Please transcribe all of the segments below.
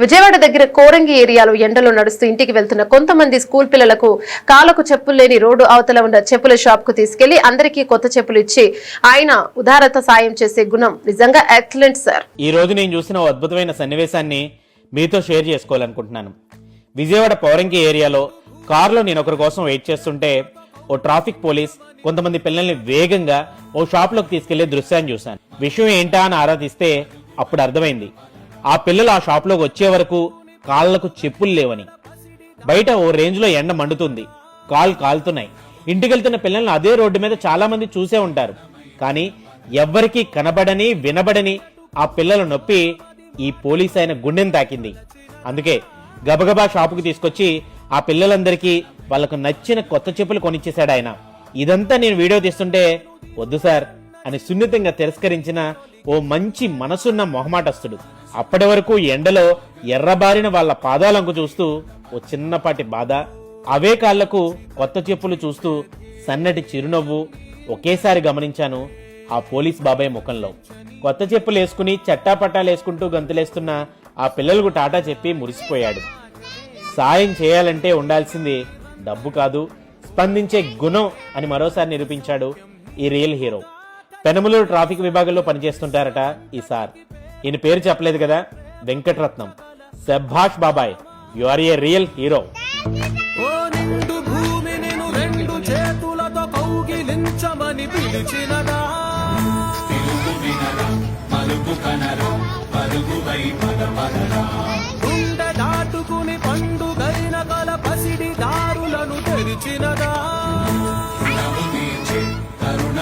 విజయవాడ దగ్గర కోరంగి ఏరియాలో ఎండలో నడుస్తూ ఇంటికి వెళ్తున్న కొంతమంది స్కూల్ పిల్లలకు కాలకు చెప్పులు లేని రోడ్డు అవతల ఉన్న చెప్పుల షాప్కు తీసుకెళ్ళి అందరికీ కొత్త చెప్పులు ఇచ్చి ఆయన ఉదారత సాయం చేసే గుణం నిజంగా ఎక్సలెంట్ సార్ ఈ రోజు నేను చూసిన అద్భుతమైన సన్నివేశాన్ని మీతో షేర్ చేసుకోవాలనుకుంటున్నాను. విజయవాడ పౌరంగి ఏరియాలో కారులో నేను ఒకరి కోసం వెయిట్ చేస్తుంటే ఓ ట్రాఫిక్ పోలీస్ కొంతమంది పిల్లల్ని వేగంగా ఓ షాప్లోకి తీసుకెళ్ళే దృశ్యాన్ని చూశాను. విషయం ఏంటా అని ఆరా తీస్తే అప్పుడు అర్థమైంది. ఆ పిల్లలు ఆ షాప్లోకి వచ్చే వరకు కాళ్ళకు చెప్పులు లేవని. బయట ఓ రేంజ్లో ఎండ మండుతుంది. కాళ్ళు కాలుతున్నాయి. ఇంటికెళ్తున్న పిల్లల్ని అదే రోడ్డు మీద చాలా మంది చూసే ఉంటారు. కానీ ఎవ్వరికీ కనబడని వినబడని ఆ పిల్లల నొప్పి ఈ పోలీస్ ఆయన గుండెని తాకింది. అందుకే గబగబా షాపుకి తీసుకొచ్చి ఆ పిల్లలందరికీ వాళ్ళకు నచ్చిన కొత్త చెప్పులు కొనిచ్చేశాడు ఆయన. ఇదంతా నేను వీడియో తీస్తుంటే వద్దు సార్ అని సున్నితంగా తిరస్కరించిన ఓ మంచి మనసున్న మొహమాటస్తుడు అప్పటి వరకు ఎండలో ఎర్రబారిన వాళ్ళ పాదాలంకు చూస్తూ ఓ చిన్నపాటి బాధ. అవే కాళ్ళకు కొత్త చెప్పులు చూస్తూ సన్నటి చిరునవ్వు ఒకేసారి గమనించాను ఆ పోలీస్ బాబాయ్ ముఖంలో. కొత్త చెప్పులు వేసుకుని చట్టాపట్టాలు వేసుకుంటూ గంతులేస్తున్న ఆ పిల్లలకు టాటా చెప్పి మురిసిపోయాడు. సాయం చేయాలంటే ఉండాల్సింది డబ్బు కాదు స్పందించే గుణం అని మరోసారి నిరూపించాడు ఈ రియల్ హీరో. పెనమలూరు ట్రాఫిక్ విభాగంలో పనిచేస్తుంటారట ఈ సార్. ఈయన పేరు చెప్పలేదు కదా? వెంకటరత్నం. సభాష్ బాబాయ్ you are a real hero ఓ నిండు భూమి నేను రెండు చేతులతో కౌగిలించమని పిలిచినదా?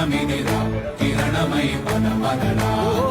ఓ కిరణమై పదమదనా. అటు